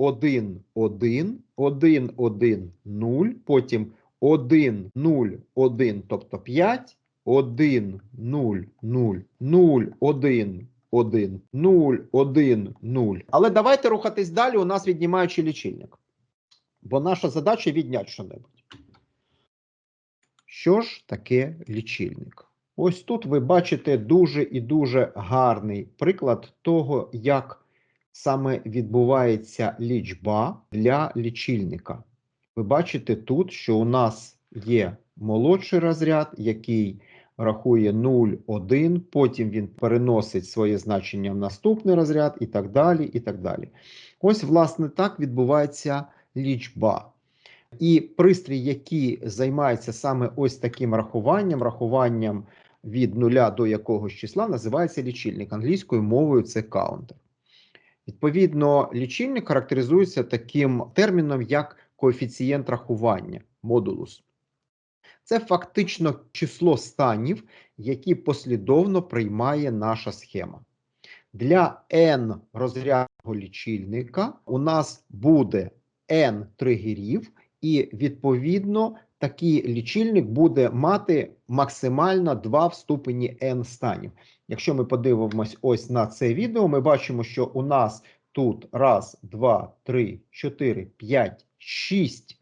1, 1, 1, 1, 0, потім 1, 0, 1, тобто 5, 1, 0, 0, 0, 1, 1, 0, 1, 0. Але давайте рухатись далі, у нас віднімаючий лічильник. Бо наша задача відняти що-небудь. Що ж таке лічильник? Ось тут ви бачите дуже і дуже гарний приклад того, як саме відбувається лічба для лічильника. Ви бачите тут, що у нас є молодший розряд, який рахує 0, 1, потім він переносить своє значення в наступний розряд і так далі. і так далі. Ось, власне, так відбувається лічба. І пристрій, який займається саме ось таким рахуванням, рахуванням від нуля до якогось числа, називається лічильник. Англійською мовою це каунтер. Відповідно, лічильник характеризується таким терміном, як коефіцієнт рахування модулус. Це фактично число станів, які послідовно приймає наша схема. Для n розрядного лічильника у нас буде n тригерів, і відповідно такий лічильник буде мати максимально 2 в ступені n станів. Якщо ми подивимось ось на це відео, ми бачимо, що у нас тут раз, два, три, чотири, п'ять, шість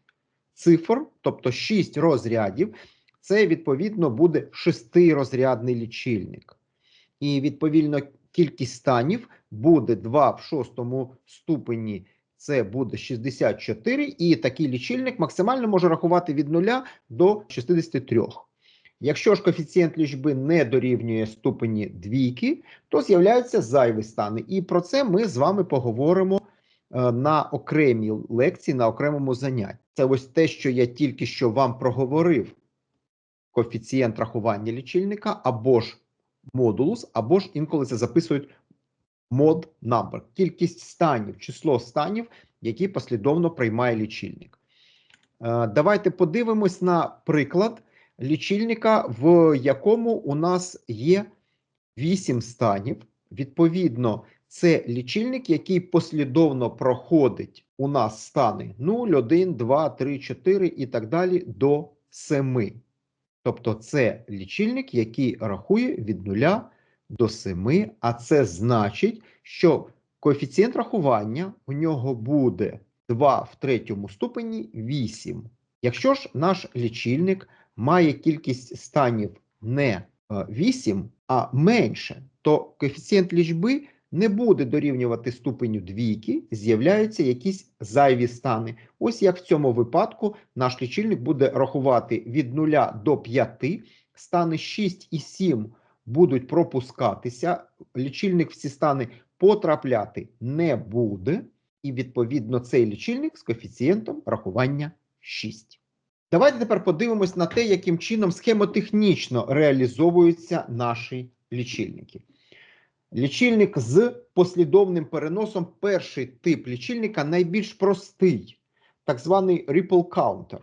цифр, тобто 6 розрядів. Це відповідно буде шестирозрядний лічильник. І відповідно кількість станів буде 2 в шостому ступені. Це буде 64, і такий лічильник максимально може рахувати від 0 до 63. Якщо ж коефіцієнт лічби не дорівнює ступені двійки, то з'являються зайві стани. І про це ми з вами поговоримо е, на окремій лекції, на окремому занятті. Це ось те, що я тільки що вам проговорив: коефіцієнт рахування лічильника, або ж модулус, або ж інколи це записують mod number, кількість станів, число станів, які послідовно приймає лічильник. Е, Давайте подивимось на приклад лічильника, в якому у нас є 8 станів. Відповідно, це лічильник, який послідовно проходить у нас стани 0, 1, 2, 3, 4 і так далі до 7. Тобто, це лічильник, який рахує від 0 до 7, а це значить, що коефіцієнт рахування у нього буде 2 в третьому ступені 8. Якщо ж наш лічильник має кількість станів не 8, а менше, то коефіцієнт лічби не буде дорівнювати ступеню двійки, з'являються якісь зайві стани. Ось як в цьому випадку наш лічильник буде рахувати від 0 до 5, стани 6 і 7 будуть пропускатися, лічильник в ці стани потрапляти не буде, і відповідно цей лічильник з коефіцієнтом рахування 6. Давайте тепер подивимось на те, яким чином схемотехнічно реалізовуються наші лічильники. Лічильник з послідовним переносом, перший тип лічильника найбільш простий, так званий ripple counter.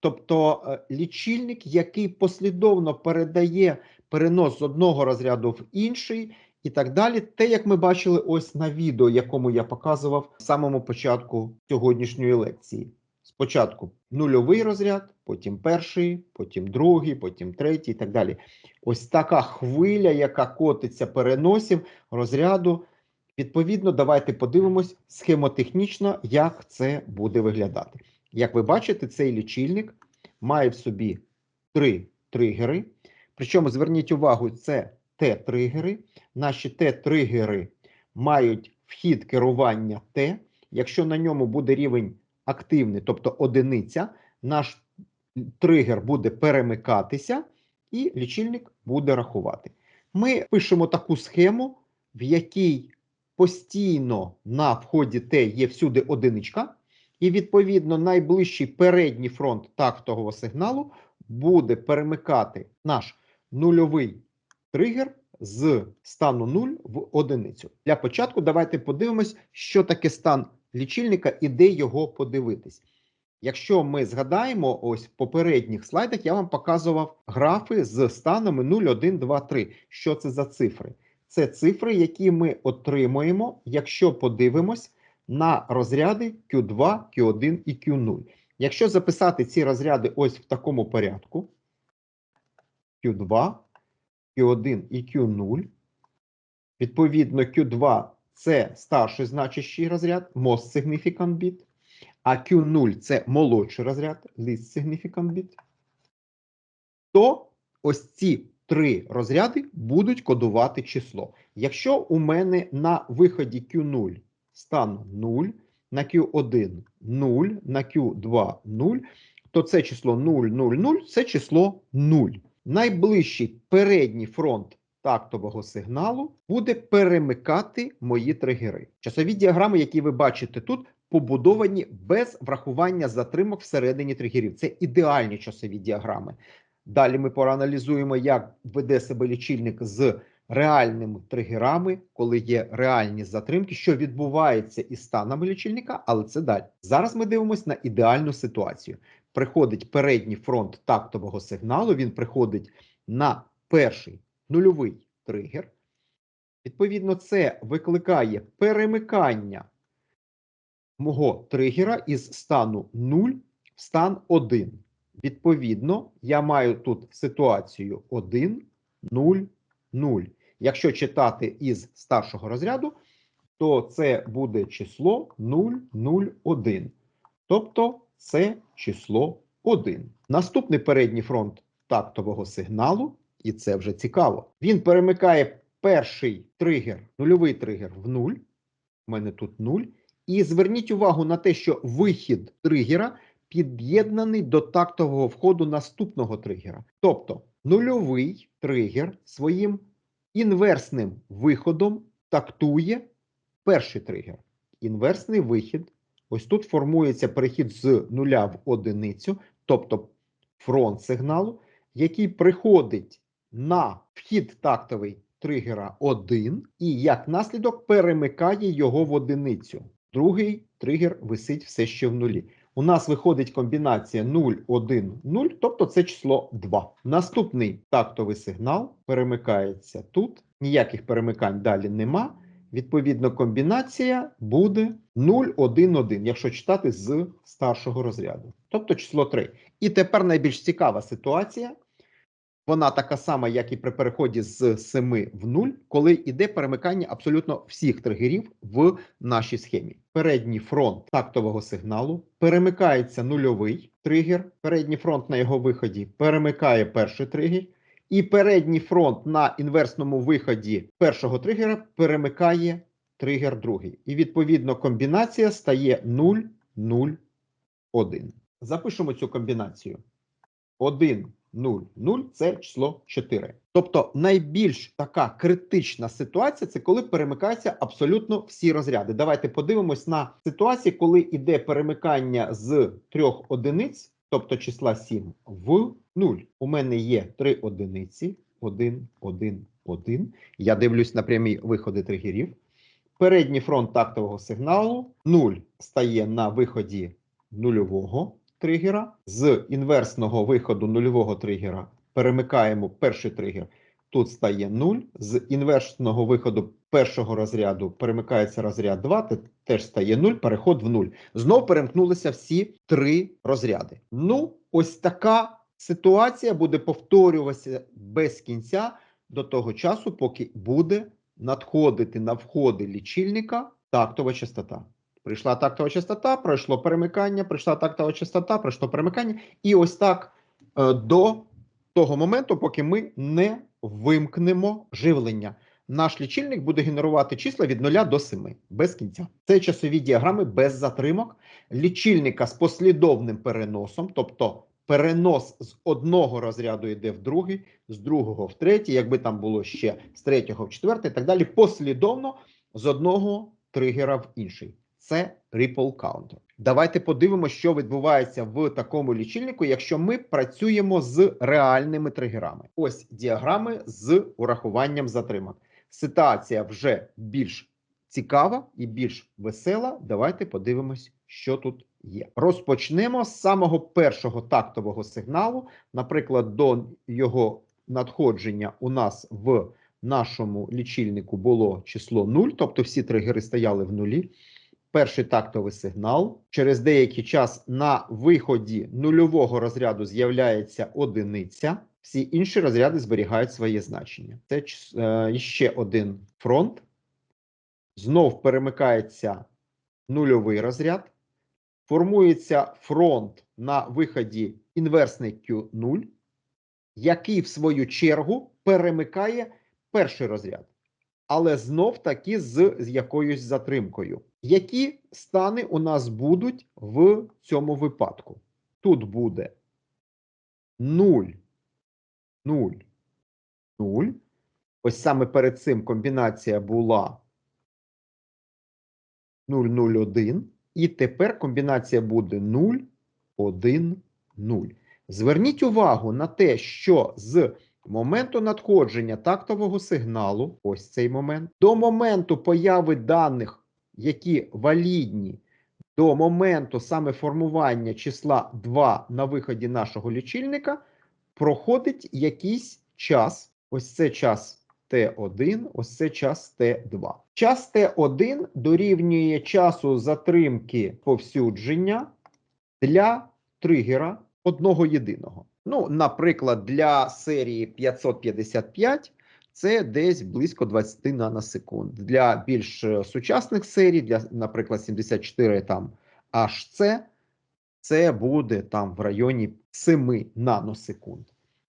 Тобто е, лічильник, який послідовно передає перенос з одного розряду в інший, і так далі. Те, як ми бачили ось на відео, якому я показував в самому початку сьогоднішньої лекції. Спочатку нульовий розряд, потім перший, потім другий, потім третій і так далі. Ось така хвиля, яка котиться переносів розряду. Відповідно, давайте подивимось схемотехнічно, як це буде виглядати. Як ви бачите, цей лічильник має в собі три тригери. Причому зверніть увагу, це Т-тригери. Наші Т-тригери мають вхід керування Т. Якщо на ньому буде рівень активний, тобто одиниця, наш тригер буде перемикатися, і лічильник буде рахувати. Ми пишемо таку схему, в якій постійно на вході Т є всюди одиничка, і, відповідно, найближчий передній фронт тактового сигналу буде перемикати наш нульовий тригер з стану 0 в одиницю. Для початку давайте подивимось, що таке стан лічильника і де його подивитись. Якщо ми згадаємо, ось в попередніх слайдах я вам показував графи з станами 0, 1, 2, 3. Що це за цифри? Це цифри, які ми отримуємо, якщо подивимось на розряди Q2, Q1 і Q0. Якщо записати ці розряди ось в такому порядку: Q2, Q1 і Q0, відповідно, Q2 це старший значущий розряд, most significant bit, а Q0 це молодший розряд, least significant bit, то ось ці три розряди будуть кодувати число. Якщо у мене на виході Q0 стан 0, на Q1 0, на Q2 0, то це число 0, 0, 0 це число 0. Найближчий передній фронт тактового сигналу буде перемикати мої тригери. Часові діаграми, які ви бачите тут, побудовані без врахування затримок всередині тригерів. Це ідеальні часові діаграми. Далі ми проаналізуємо, як веде себе лічильник з реальними тригерами, коли є реальні затримки, що відбувається із станами лічильника, але це далі. Зараз ми дивимося на ідеальну ситуацію. Приходить передній фронт тактового сигналу, він приходить на перший нульовий тригер. Відповідно, це викликає перемикання мого тригера із стану 0 в стан 1. Відповідно, я маю тут ситуацію 1, 0, 0. Якщо читати із старшого розряду, то це буде число 0, 0, 1. Тобто це число 1. Наступний передній фронт тактового сигналу, і це вже цікаво. Він перемикає перший тригер, нульовий тригер в 0. У мене тут 0. І зверніть увагу на те, що вихід тригера під'єднаний до тактового входу наступного тригера. Тобто нульовий тригер своїм інверсним виходом тактує перший тригер. Інверсний вихід. Ось тут формується перехід з нуля в одиницю, тобто фронт сигналу, який приходить на вхід тактовий тригера 1 і як наслідок перемикає його в одиницю. Другий тригер висить все ще в нулі. У нас виходить комбінація 0, 1, 0, тобто це число 2. Наступний тактовий сигнал перемикається тут. Ніяких перемикань далі нема. Відповідно, комбінація буде 0, 1, 1, якщо читати з старшого розряду. Тобто число 3. І тепер найбільш цікава ситуація. Вона така сама, як і при переході з 7 в 0, коли йде перемикання абсолютно всіх тригерів в нашій схемі. Передній фронт тактового сигналу перемикається нульовий тригер. Передній фронт на його виході перемикає перший тригер. І передній фронт на інверсному виході першого тригера перемикає тригер другий. І відповідно комбінація стає 0, 0, 1. Запишемо цю комбінацію. 1, 0, 0 це число 4. Тобто найбільш така критична ситуація це коли перемикаються абсолютно всі розряди. Давайте подивимось на ситуацію, коли йде перемикання з трьох одиниць, тобто числа 7, в 0. У мене є 3 одиниці, 1, 1, 1. Я дивлюсь на прямі виходи тригерів. Передній фронт тактового сигналу 0 стає на виході нульового тригера. З інверсного виходу нульового тригера перемикаємо перший тригер. Тут стає 0. З інверсного виходу першого розряду перемикається розряд 2, це теж стає 0, переход в 0. Знов перемкнулися всі три розряди. Ну, ось така ситуація буде повторюватися без кінця до того часу, поки буде надходити на входи лічильника тактова частота. Прийшла тактова частота, пройшло перемикання, прийшла тактова частота, пройшло перемикання. І ось так е, до того моменту, поки ми не вимкнемо живлення. Наш лічильник буде генерувати числа від 0 до 7 без кінця. Це часові діаграми без затримок, лічильника з послідовним переносом, тобто перенос з одного розряду йде в другий, з другого в третій, якби там було ще з третього в четвертий, і так далі, послідовно з одного тригера в інший. Це Ripple Counter. Давайте подивимося, що відбувається в такому лічильнику, якщо ми працюємо з реальними тригерами. Ось діаграми з урахуванням затримок. Ситуація вже більш цікава і більш весела. Давайте подивимось, що тут є. Розпочнемо з самого першого тактового сигналу. Наприклад, до його надходження у нас в нашому лічильнику було число 0, тобто всі тригери стояли в нулі. Перший тактовий сигнал. Через деякий час на виході нульового розряду з'являється одиниця. Всі інші розряди зберігають своє значення. Це е, ще один фронт. Знов перемикається нульовий розряд. Формується фронт на виході інверсний Q0, який в свою чергу перемикає перший розряд. Але знов таки з, з якоюсь затримкою. Які стани у нас будуть в цьому випадку? Тут буде 0, 0, 0. Ось саме перед цим комбінація була 001. І тепер комбінація буде 0, 1, 0. Зверніть увагу на те, що з моменту надходження тактового сигналу, ось цей момент, до моменту появи даних, які валідні, до моменту саме формування числа 2 на виході нашого лічильника, проходить якийсь час. Ось це час Т1, ось це час Т2. Час Т1 дорівнює часу затримки повсюдження для тригера одного єдиного. Ну, наприклад, для серії 555 це десь близько 20 наносекунд. Для більш е, сучасних серій, для, наприклад, 74 там HC, це буде там в районі 7 наносекунд.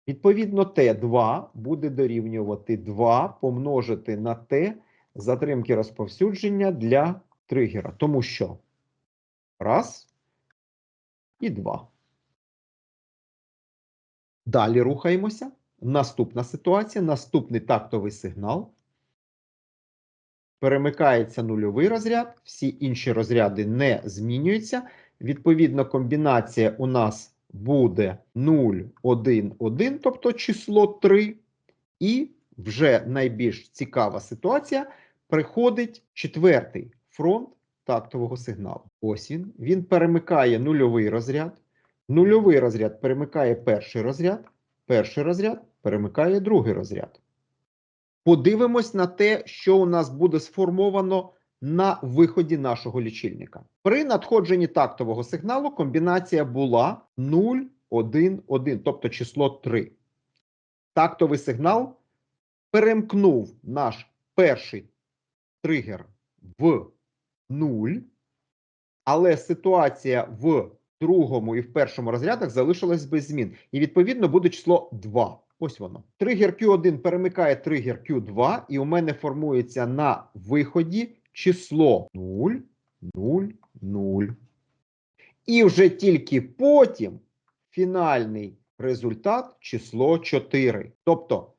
Відповідно, Т2 буде дорівнювати 2 помножити на Т затримки розповсюдження для тригера. Тому що раз і два. Далі рухаємося. Наступна ситуація, наступний тактовий сигнал. Перемикається нульовий розряд, всі інші розряди не змінюються. Відповідно, комбінація у нас буде 0, 1, 1, тобто число 3. І вже найбільш цікава ситуація. Приходить четвертий фронт тактового сигналу. Ось він. Він перемикає нульовий розряд. Нульовий розряд перемикає перший розряд. Перший розряд перемикає другий розряд. Подивимось на те, що у нас буде сформовано на виході нашого лічильника. При надходженні тактового сигналу комбінація була 0, 1, 1, тобто число 3. Тактовий сигнал перемкнув наш перший тригер в 0, але ситуація в другому і в першому розрядах залишилась без змін. І відповідно буде число 2. Ось воно. Тригер Q1 перемикає тригер Q2, і у мене формується на виході число 0, 0, 0. І вже тільки потім фінальний результат число 4. Тобто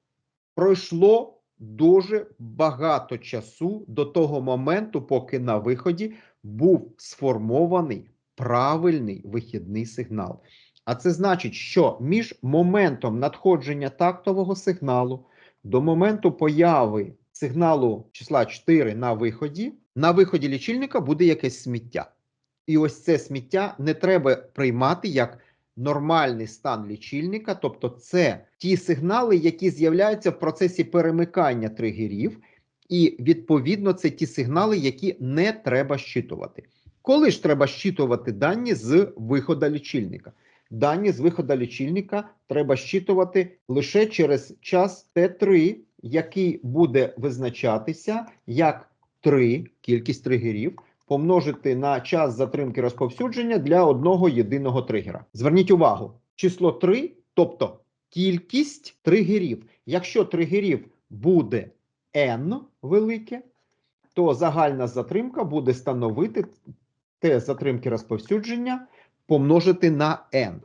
пройшло дуже багато часу до того моменту, поки на виході був сформований правильний вихідний сигнал. А це значить, що між моментом надходження тактового сигналу до моменту появи сигналу числа 4 на виході, на виході лічильника буде якесь сміття. І ось це сміття не треба приймати як нормальний стан лічильника, тобто це ті сигнали, які з'являються в процесі перемикання тригерів, і відповідно це ті сигнали, які не треба щитувати. Коли ж треба щитувати дані з виходу лічильника? Дані з виходу лічильника треба щитувати лише через час Т3, який буде визначатися як 3, кількість тригерів, помножити на час затримки розповсюдження для одного єдиного тригера. Зверніть увагу, число 3, тобто кількість тригерів. Якщо тригерів буде n велике, то загальна затримка буде становити те затримки розповсюдження помножити на n.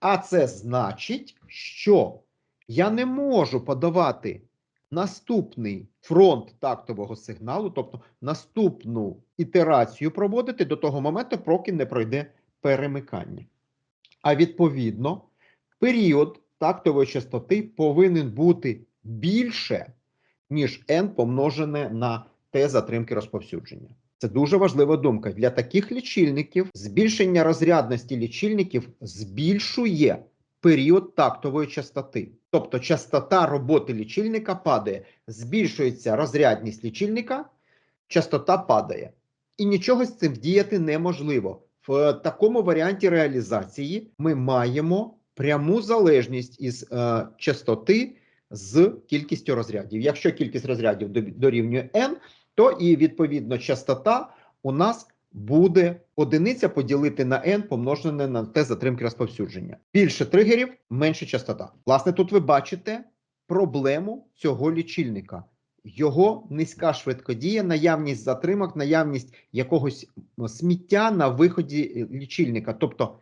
А це значить, що я не можу подавати наступний фронт тактового сигналу, тобто наступну ітерацію проводити до того моменту, поки не пройде перемикання. А відповідно, період тактової частоти повинен бути більше, ніж n помножене на t затримки розповсюдження. Це дуже важлива думка. Для таких лічильників збільшення розрядності лічильників збільшує період тактової частоти. Тобто частота роботи лічильника падає, збільшується розрядність лічильника, частота падає. і нічого з цим вдіяти неможливо. В такому варіанті реалізації ми маємо пряму залежність із е, частоти з кількістю розрядів. Якщо кількість розрядів дорівнює n, то і відповідно частота у нас буде одиниця поділити на n помножене на те затримки розповсюдження. Більше тригерів, менше частота. Власне, тут ви бачите проблему цього лічильника. Його низька швидкодія, наявність затримок, наявність якогось сміття на виході е, лічильника. Тобто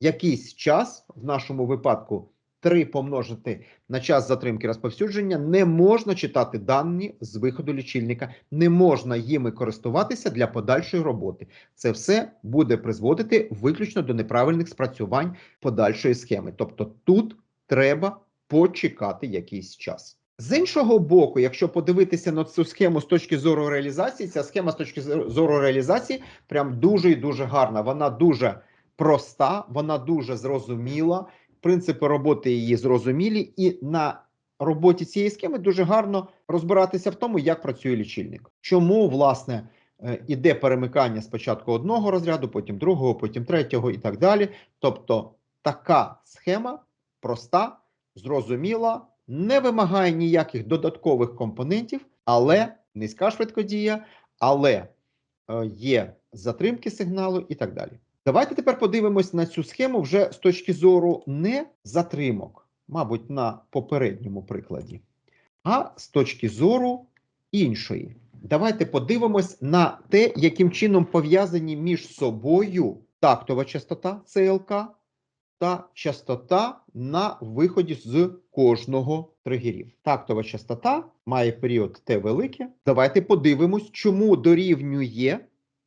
якийсь час, в нашому випадку 3 помножити на час затримки розповсюдження, не можна читати дані з виходу лічильника, не можна їми користуватися для подальшої роботи. Це все буде призводити виключно до неправильних спрацювань подальшої схеми. Тобто тут треба почекати якийсь час. З іншого боку, якщо подивитися на цю схему з точки зору реалізації, ця схема з точки зору реалізації прям дуже і дуже гарна. Вона дуже проста, вона дуже зрозуміла. Принципи роботи її зрозумілі, і на роботі цієї схеми дуже гарно розбиратися в тому, як працює лічильник. Чому власне е, іде перемикання спочатку одного розряду, потім другого, потім третього і так далі. Тобто така схема проста, зрозуміла, не вимагає ніяких додаткових компонентів, але низька швидкодія, але е, є затримки сигналу і так далі. Давайте тепер подивимось на цю схему вже з точки зору не затримок, мабуть, на попередньому прикладі, а з точки зору іншої. Давайте подивимось на те, яким чином пов'язані між собою тактова частота ЦЛК та частота на виході з кожного тригерів. Тактова частота має період Т велике. Давайте подивимось, чому дорівнює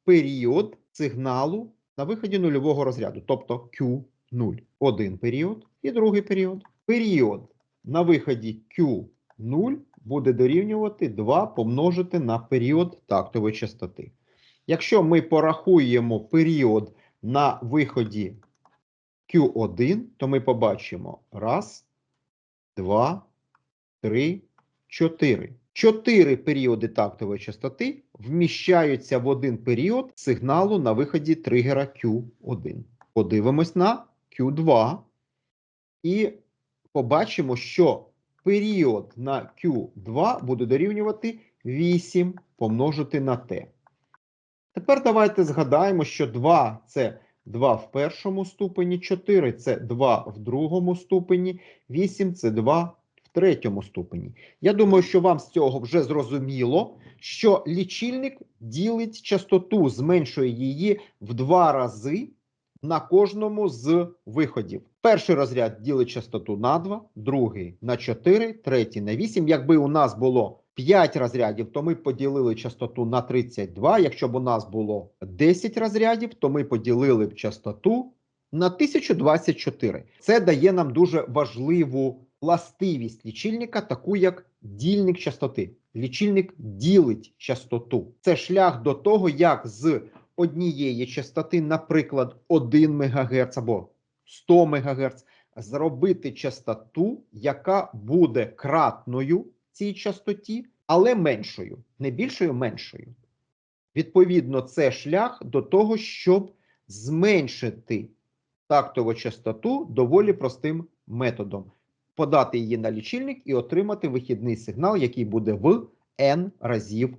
період сигналу на виході нульового розряду, тобто Q0. Один період і другий період. Період на виході Q0 буде дорівнювати 2 помножити на період тактової частоти. Якщо ми порахуємо період на виході Q1, то ми побачимо раз, два, три, чотири. Чотири періоди тактової частоти вміщаються в один період сигналу на виході тригера Q1. Подивимось на Q2 і побачимо, що період на Q2 буде дорівнювати 8 помножити на T. Тепер давайте згадаємо, що 2 це 2 в першому ступені, 4 це 2 в другому ступені, 8 це 2 в третьому ступені. Я думаю, що вам з цього вже зрозуміло, що лічильник ділить частоту, зменшує її в два рази на кожному з виходів. Перший розряд ділить частоту на 2, другий на 4, третій на 8. Якби у нас було 5 розрядів, то ми поділили частоту на 32. Якщо б у нас було 10 розрядів, то ми поділили б частоту на 1024. Це дає нам дуже важливу властивість лічильника, таку як дільник частоти. Лічильник ділить частоту. Це шлях до того, як з однієї частоти, наприклад, 1 МГц або 100 МГц, зробити частоту, яка буде кратною цій частоті, але меншою, не більшою, меншою. Відповідно, це шлях до того, щоб зменшити тактову частоту доволі простим методом. Подати її на лічильник і отримати вихідний сигнал, який буде в n разів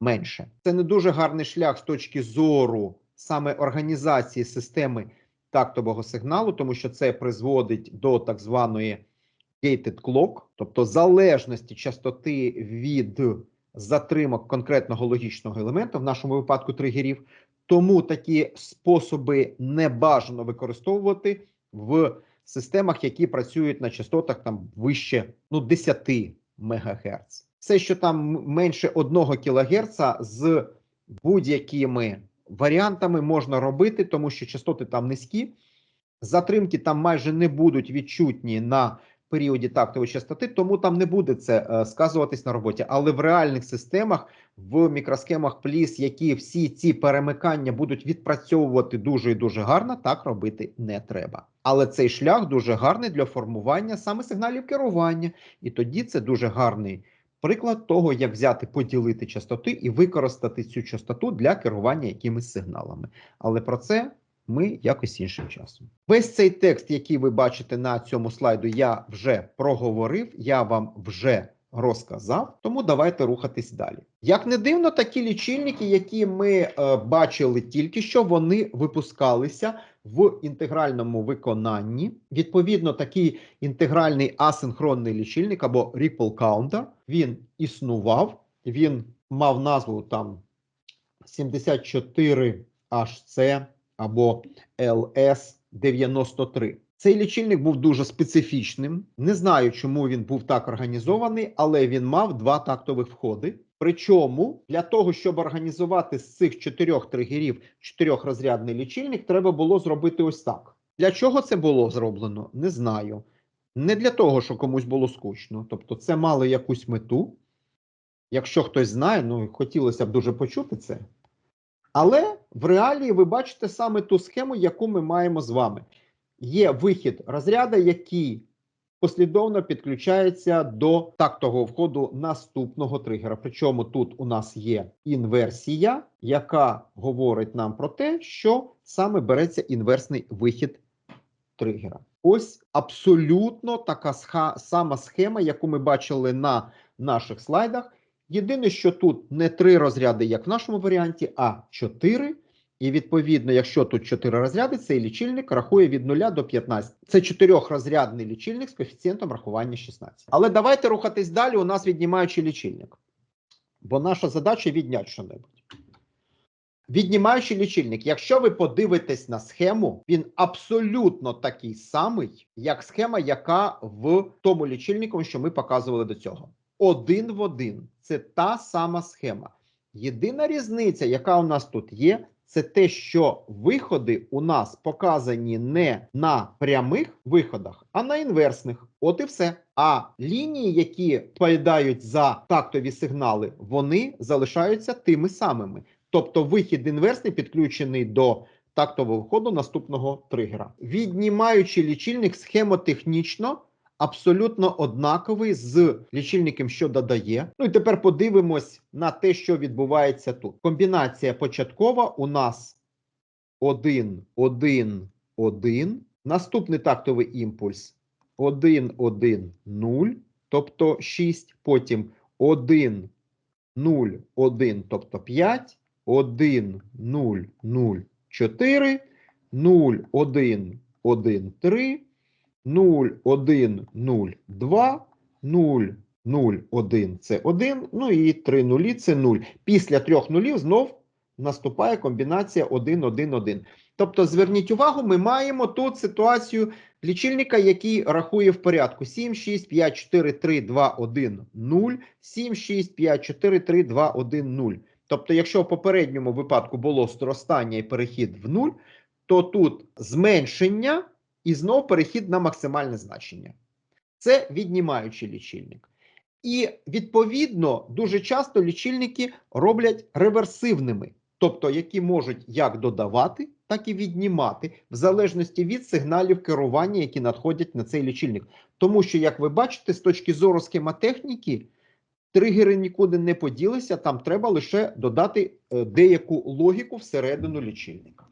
менше. Це не дуже гарний шлях з точки зору саме організації системи тактового сигналу, тому що це призводить до так званої gated clock, тобто залежності частоти від затримок конкретного логічного елемента, в нашому випадку тригерів. Тому такі способи не бажано використовувати в системах, які працюють на частотах там вище ну, 10 МГц. Все, що там менше 1 кГц з будь-якими варіантами можна робити, тому що частоти там низькі, затримки там майже не будуть відчутні на періоді тактової частоти, тому там не буде це е, сказуватись на роботі. Але в реальних системах, в мікросхемах пліс, які всі ці перемикання будуть відпрацьовувати дуже і дуже гарно, так робити не треба. Але цей шлях дуже гарний для формування саме сигналів керування, і тоді це дуже гарний Приклад того, як взяти, поділити частоти і використати цю частоту для керування якимись сигналами. Але про це ми якось іншим часом. Весь цей текст, який ви бачите на цьому слайду, я вже проговорив, я вам вже розказав, тому давайте рухатись далі. Як не дивно, такі лічильники, які ми е, бачили тільки що, вони випускалися в інтегральному виконанні. Відповідно, такий інтегральний асинхронний лічильник або Ripple Counter, він існував, він мав назву там 74HC або LS93. Цей лічильник був дуже специфічним. Не знаю, чому він був так організований, але він мав два тактових входи. Причому для того, щоб організувати з цих чотирьох тригерів чотирьохрозрядний лічильник, треба було зробити ось так. Для чого це було зроблено? Не знаю. Не для того, що комусь було скучно. Тобто, це мало якусь мету. Якщо хтось знає, ну хотілося б дуже почути це. Але в реалії ви бачите саме ту схему, яку ми маємо з вами. Є вихід розряду, який послідовно підключається до тактового входу наступного тригера. Причому тут у нас є інверсія, яка говорить нам про те, що саме береться інверсний вихід тригера. Ось абсолютно така сама схема, яку ми бачили на наших слайдах. Єдине, що тут не три розряди, як в нашому варіанті, а чотири. І відповідно, якщо тут 4 розряди, цей лічильник рахує від 0 до 15. Це чотирьохрозрядний лічильник з коефіцієнтом рахування 16. Але давайте рухатись далі. У нас віднімаючий лічильник. Бо наша задача відняти що-небудь. Віднімаючий лічильник, якщо ви подивитесь на схему, він абсолютно такий самий, як схема, яка в тому лічильнику, що ми показували до цього. Один в один. Це та сама схема. Єдина різниця, яка у нас тут є, це те, що виходи у нас показані не на прямих виходах, а на інверсних. От і все. А лінії, які поїдають за тактові сигнали, вони залишаються тими самими. Тобто вихід інверсний підключений до тактового входу наступного тригера. Віднімаючи лічильник схемотехнічно абсолютно однаковий з лічильником, що додає. Ну і тепер подивимось на те, що відбувається тут. Комбінація початкова у нас 1, 1, 1. Наступний тактовий імпульс 1, 1, 0, тобто 6. Потім 1, 0, 1, тобто 5. 1, 0, 0, 4, 0, 1, 1, 3, 0, 1, 0, 2, 0, 0, 1 це 1, ну і 3 нулі це 0. Після трьох нулів знов наступає комбінація 1, 1, 1. Тобто, зверніть увагу, ми маємо тут ситуацію лічильника, який рахує в порядку 7, 6, 5, 4, 3, 2, 1, 0, 7, 6, 5, 4, 3, 2, 1, 0. Тобто, якщо в попередньому випадку було зростання і перехід в 0, то тут зменшення і знов перехід на максимальне значення. Це віднімаючий лічильник. І відповідно дуже часто лічильники роблять реверсивними, тобто які можуть як додавати, так і віднімати, в залежності від сигналів керування, які надходять на цей лічильник. Тому що, як ви бачите, з точки зору схемотехніки, тригери нікуди не поділися, там треба лише додати е, деяку логіку всередину лічильника.